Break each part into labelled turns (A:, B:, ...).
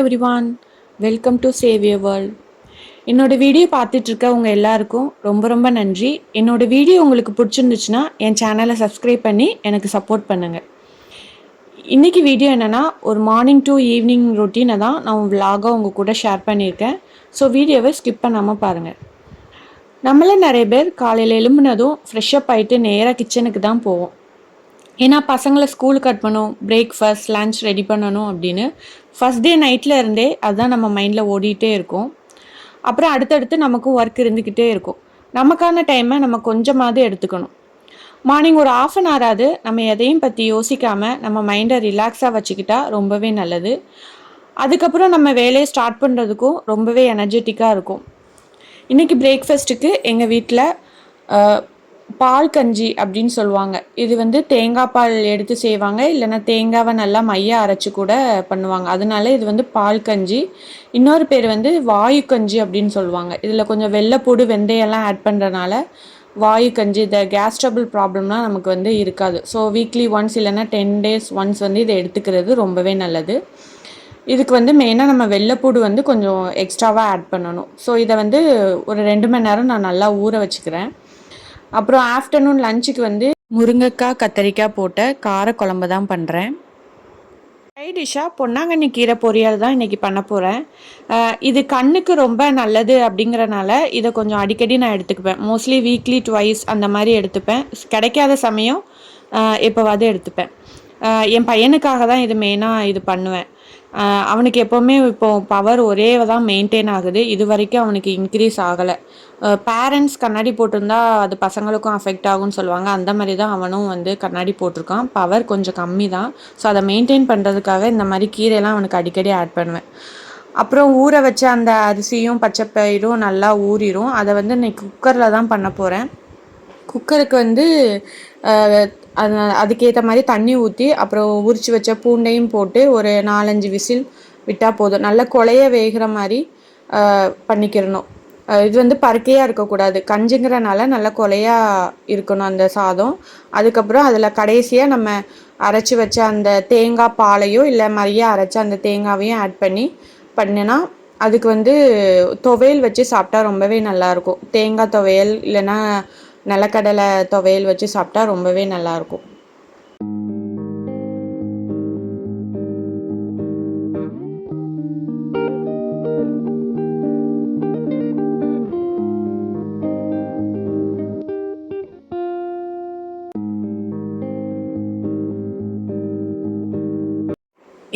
A: Everyone welcome to Xavier world என்னோட video பார்த்துட்ருக்க உங்கள் எல்லாருக்கும் ரொம்ப ரொம்ப நன்றி. என்னோட வீடியோ உங்களுக்கு பிடிச்சிருந்துச்சுன்னா என் சேனலை சப்ஸ்கிரைப் பண்ணி எனக்கு சப்போர்ட் பண்ணுங்கள் இன்றைக்கி வீடியோ என்னென்னா ஒரு மார்னிங் டு ஈவினிங் ரொட்டீனை தான் நான் விலாகாக உங்கள் கூட ஷேர் பண்ணியிருக்கேன். ஸோ வீடியோவை ஸ்கிப் பண்ணாமல் பாருங்கள் நம்மள நிறைய பேர் காலையில் எழும்புனதும் ஃப்ரெஷ்ஷப் ஆகிட்டு நேராக கிச்சனுக்கு தான் போவோம். ஏன்னா பசங்களை ஸ்கூலுக்கு கட் பண்ணும் பிரேக்ஃபாஸ்ட் லன்ச் ரெடி பண்ணணும் அப்படின்னு ஃபஸ்ட் டே நைட்டில் இருந்தே அதுதான் நம்ம மைண்டில் ஓடிட்டே இருக்கும். அப்புறம் அடுத்தடுத்து நமக்கு ஒர்க் இருந்துக்கிட்டே இருக்கும். நமக்கான டைமை நம்ம கொஞ்சமாவது எடுத்துக்கணும். மார்னிங் ஒரு ஆஃப் அன் ஹவராது நம்ம எதையும் பற்றி யோசிக்காமல் நம்ம மைண்டை ரிலாக்ஸாக வச்சுக்கிட்டா ரொம்பவே நல்லது. அதுக்கப்புறம் நம்ம வேலையை ஸ்டார்ட் பண்ணுறதுக்கும் ரொம்பவே எனர்ஜெட்டிக்காக இருக்கும். இன்றைக்கி பிரேக்ஃபாஸ்ட்டுக்கு எங்கள் வீட்டில் பால் கஞ்சி அப்படின்னு சொல்லுவாங்க. இது வந்து தேங்காய் பால் எடுத்து செய்வாங்க. இல்லைன்னா தேங்காவை நல்லா மைய அரைச்சி கூட பண்ணுவாங்க. அதனால இது வந்து பால் கஞ்சி. இன்னொரு பேர் வந்து வாயு கஞ்சி அப்படின்னு சொல்லுவாங்க. இதில் கொஞ்சம் வெள்ளைப்பூடு வெந்தயம்லாம் ஆட் பண்ணுறனால வாயு கஞ்சி இந்த கேஸ் ட்ரபிள் ப்ராப்ளம்லாம் நமக்கு வந்து இருக்காது. ஸோ வீக்லி ஒன்ஸ் இல்லைன்னா டென் டேஸ் ஒன்ஸ் வந்து இதை எடுத்துக்கிறது ரொம்பவே நல்லது. இதுக்கு வந்து மெயினாக நம்ம வெள்ளைப்பூடு வந்து கொஞ்சம் எக்ஸ்ட்ராவாக ஆட் பண்ணணும். ஸோ இதை வந்து ஒரு ரெண்டு மணி நேரம் நான் நல்லா ஊற வச்சுக்கிறேன். அப்புறம் ஆஃப்டர்நூன் லஞ்சுக்கு வந்து முருங்கைக்காய் கத்தரிக்காய் போட்ட கார குழம்பு தான் பண்ணுறேன் சைட் டிஷ்ஷாக பொன்னாங்கண்ணி கீரை பொரியல் தான் இன்றைக்கி பண்ண போகிறேன் இது கண்ணுக்கு ரொம்ப நல்லது அப்படிங்கிறனால இதை கொஞ்சம் அடிக்கடி நான் எடுத்துக்குப்பேன் மோஸ்ட்லி வீக்லி ட்வைஸ் அந்த மாதிரி எடுத்துப்பேன். கிடைக்காத சமயம் எப்போவாது எடுத்துப்பேன். என் பையனுக்காக தான் இது மெயினாக இது பண்ணுவேன். அவனுக்கு எப்போவுமே இப்போ பவர் ஒரே தான் மெயின்டைன் ஆகுது. இது வரைக்கும் அவனுக்கு இன்க்ரீஸ் ஆகலை. பேரண்ட்ஸ் கண்ணாடி போட்டிருந்தா அது பசங்களுக்கும் அஃபெக்ட் ஆகும்னு சொல்லுவாங்க. அந்த மாதிரி தான் அவனும் வந்து கண்ணாடி போட்டிருக்கான். பவர் கொஞ்சம் கம்மி தான். ஸோ அதை மெயின்டைன் பண்ணுறதுக்காக இந்த மாதிரி கீரையெல்லாம் அவனுக்கு அடிக்கடி ஆட் பண்ணுவேன். அப்புறம் ஊற வச்ச அந்த அரிசியும் பச்சைப்பயிரும் நல்லா ஊறிடும் அதை வந்து இன்னைக்கு குக்கரில் தான் பண்ண போகிறேன் குக்கருக்கு வந்து அது அதுக்கேற்ற மாதிரி தண்ணி ஊற்றி அப்புறம் உரித்து வச்ச பூண்டையும் போட்டு ஒரு நாலஞ்சு விசில் விட்டால் போதும். நல்லா கொலைய வேகிற மாதிரி பண்ணிக்கிறணும். இது வந்து பருக்கையாக இருக்கக்கூடாது. கஞ்சுங்கிறனால நல்லா கொலையாக இருக்கணும் அந்த சாதம். அதுக்கப்புறம் அதில் கடைசியாக நம்ம அரைச்சி வச்ச அந்த தேங்காய் பாலையோ இல்லை மறியாக அரைச்ச அந்த தேங்காவையும் ஆட் பண்ணி பண்ணினா அதுக்கு வந்து துவையல் வச்சு சாப்பிட்டா ரொம்பவே நல்லாயிருக்கும். தேங்காய் துவையல் இல்லைன்னா நிலக்கடலை துவையல் வச்சு சாப்பிட்டா ரொம்பவே நல்லாயிருக்கும்.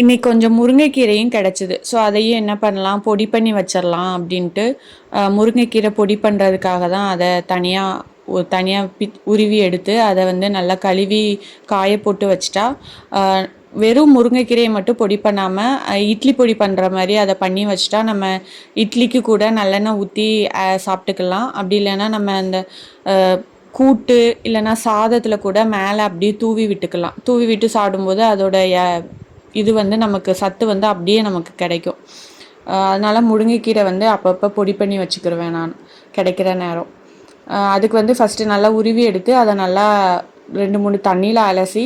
A: இன்றைக்கி கொஞ்சம் முருங்கைக்கீரையும் கிடச்சிது. ஸோ அதையும் என்ன பண்ணலாம்? பொடி பண்ணி வச்சிடலாம் அப்படின்ட்டு முருங்கைக்கீரை பொடி பண்ணுறதுக்காக தான் அதை தனியாக தனியாக பி உருவி எடுத்து அதை வந்து நல்லா கழுவி காய போட்டு வச்சிட்டா வெறும் முருங்கைக்கீரையை மட்டும் பொடி பண்ணாமல் இட்லி பொடி பண்ணுற மாதிரி அதை பண்ணி வச்சிட்டா நம்ம இட்லிக்கு கூட நல்லெண்ணெய் ஊற்றி சாப்பிட்டுக்கலாம். அப்படி இல்லைன்னா நம்ம அந்த கூட்டு இல்லைன்னா சாதத்தில் கூட மேலே அப்படியே தூவி விட்டுக்கலாம். தூவி விட்டு சாப்பிடும்போது அதோட இது வந்து நமக்கு சத்து வந்து அப்படியே நமக்கு கிடைக்கும். அதனால் முருங்கைக்கீரை வந்து அப்பப்போ பொடி பண்ணி வச்சுக்கிருவேன் நான். கிடைக்கிற நேரம். அதுக்கு வந்து ஃபஸ்ட்டு நல்லா உருவி எடுத்து அதை நல்லா ரெண்டு மூணு தண்ணியில் அலசி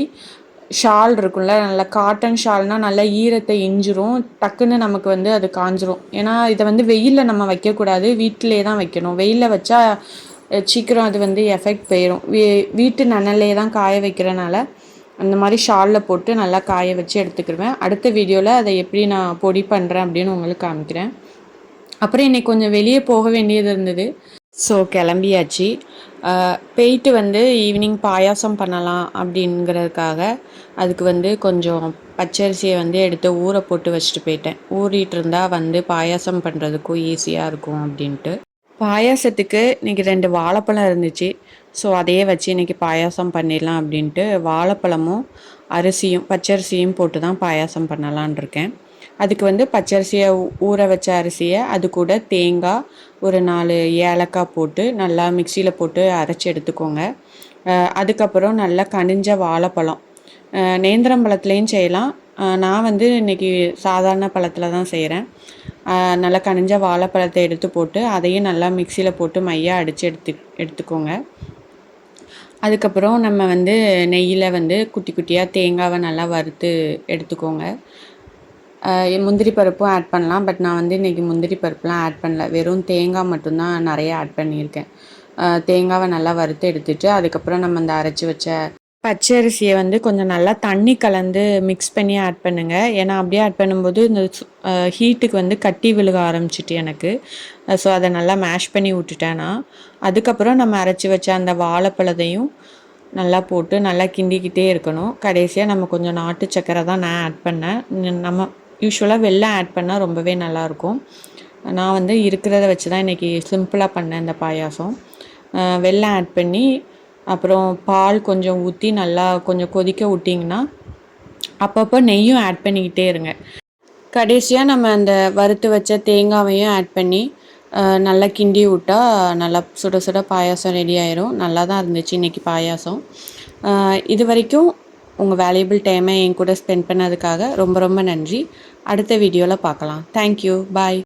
A: ஷால் இருக்கும்ல நல்லா காட்டன் ஷால்னால் நல்லா ஈரத்தை இஞ்சிரும். டக்குன்னு நமக்கு வந்து அது காஞ்சிரும். ஏன்னா இதை வந்து வெயிலில் நம்ம வைக்கக்கூடாது. வீட்டிலே தான் வைக்கணும். வெயிலில் வச்சா சீக்கிரம் அது வந்து எஃபெக்ட் போயிடும் வீ வீட்டு நனல்லே தான் காய வைக்கிறனால அந்த மாதிரி ஷாலில் போட்டு நல்லா காய வச்சு எடுத்துக்கிடுவேன். அடுத்த வீடியோவில் அதை எப்படி நான் பொடி பண்ணுறேன் அப்படின்னு உங்களுக்கு காமிக்கிறேன். அப்புறம் இன்றைக்கி கொஞ்சம் வெளியே போக வேண்டியது இருந்தது. ஸோ கிளம்பியாச்சு. போயிட்டு வந்து ஈவினிங் பாயாசம் பண்ணலாம் அப்படிங்கிறதுக்காக அதுக்கு வந்து கொஞ்சம் பச்சரிசியை வந்து எடுத்து ஊற போட்டு வச்சுட்டு போயிட்டேன். ஊறிட்டு இருந்தால் வந்து பாயாசம் பண்ணுறதுக்கும் ஈஸியாக இருக்கும் அப்படின்ட்டு. பாயாசத்துக்கு இன்றைக்கி ரெண்டு வாழைப்பழம் இருந்துச்சு. ஸோ அதையே வச்சு இன்றைக்கி பாயாசம் பண்ணிடலாம் அப்படின்ட்டு வாழைப்பழமும் அரிசியும் பச்சரிசியும் போட்டு தான் பாயாசம் பண்ணலான் இருக்கேன். அதுக்கு வந்து பச்சரிசியை ஊற வச்ச அரிசியை அது கூட தேங்காய் ஒரு நாலு ஏலக்காய் போட்டு நல்லா மிக்சியில் போட்டு அரைச்சி எடுத்துக்கோங்க. அதுக்கப்புறம் நல்லா கனிஞ்ச வாழைப்பழம். நேந்திரம் பழத்துலேயும் செய்யலாம். நான் வந்து இன்றைக்கி சாதாரண பழத்தில் தான் செய்கிறேன் நல்லா கனிஞ்ச வாழைப்பழத்தை எடுத்து போட்டு அதையும் நல்லா மிக்சியில் போட்டு மையாக அடித்து எடுத்து எடுத்துக்கோங்க. அதுக்கப்புறம் நம்ம வந்து நெய்யில் வந்து குட்டி குட்டியாக தேங்காவை நல்லா வறுத்து எடுத்துக்கோங்க. முந்திரி பருப்பும் ஆட் பண்ணலாம். பட் நான் வந்து இன்றைக்கி முந்திரி பருப்புலாம் ஆட் பண்ணல. வெறும் தேங்காய் மட்டும்தான் நிறைய ஆட் பண்ணியிருக்கேன். தேங்காவை நல்லா வறுத்து எடுத்துட்டு அதுக்கப்புறம் நம்ம அந்த அரைச்சி வச்ச பச்சரிசியை வந்து கொஞ்சம் நல்லா தண்ணி கலந்து மிக்ஸ் பண்ணி ஆட் பண்ணுங்கள் ஏன்னா அப்படியே ஆட் பண்ணும்போது இந்த ஹீட்டுக்கு வந்து கட்டி விழுக ஆரம்பிச்சிட்டு எனக்கு. ஸோ அதை நல்லா மேஷ் பண்ணி விட்டுட்டேன் நான். அதுக்கப்புறம் நம்ம அரைச்சி வச்ச அந்த வாழைப்பழத்தையும் நல்லா போட்டு நல்லா கிண்டிக்கிட்டே இருக்கணும். கடைசியாக நம்ம கொஞ்சம் நாட்டு சக்கரை தான் நான் ஆட் பண்ணேன். நம்ம யூஸ்வலாக வெள்ளம் ஆட் பண்ணால் ரொம்பவே நல்லாயிருக்கும் நான் வந்து இருக்கிறத வச்சு தான் இன்றைக்கி சிம்பிளாக பண்ணேன் இந்த பாயாசம். வெள்ளம் ஆட் பண்ணி அப்புறம் பால் கொஞ்சம் ஊற்றி நல்லா கொஞ்சம் கொதிக்க விட்டிங்கன்னா அப்பப்போ நெய்யும் ஆட் பண்ணிக்கிட்டே இருங்க. கடைசியாக நம்ம அந்த வறுத்து வச்ச தேங்காவையும் ஆட் பண்ணி நல்லா கிண்டி விட்டால் நல்லா சுட சுட பாயாசம் ரெடி ஆயிரும். நல்லா தான் இருந்துச்சு இன்றைக்கி பாயாசம். இது வரைக்கும் உங்கள் வேல்யூபிள் டைமை என் கூட ஸ்பெண்ட் பண்ணதுக்காக ரொம்ப ரொம்ப நன்றி. அடுத்த வீடியோவில் பார்க்கலாம். Thank you bye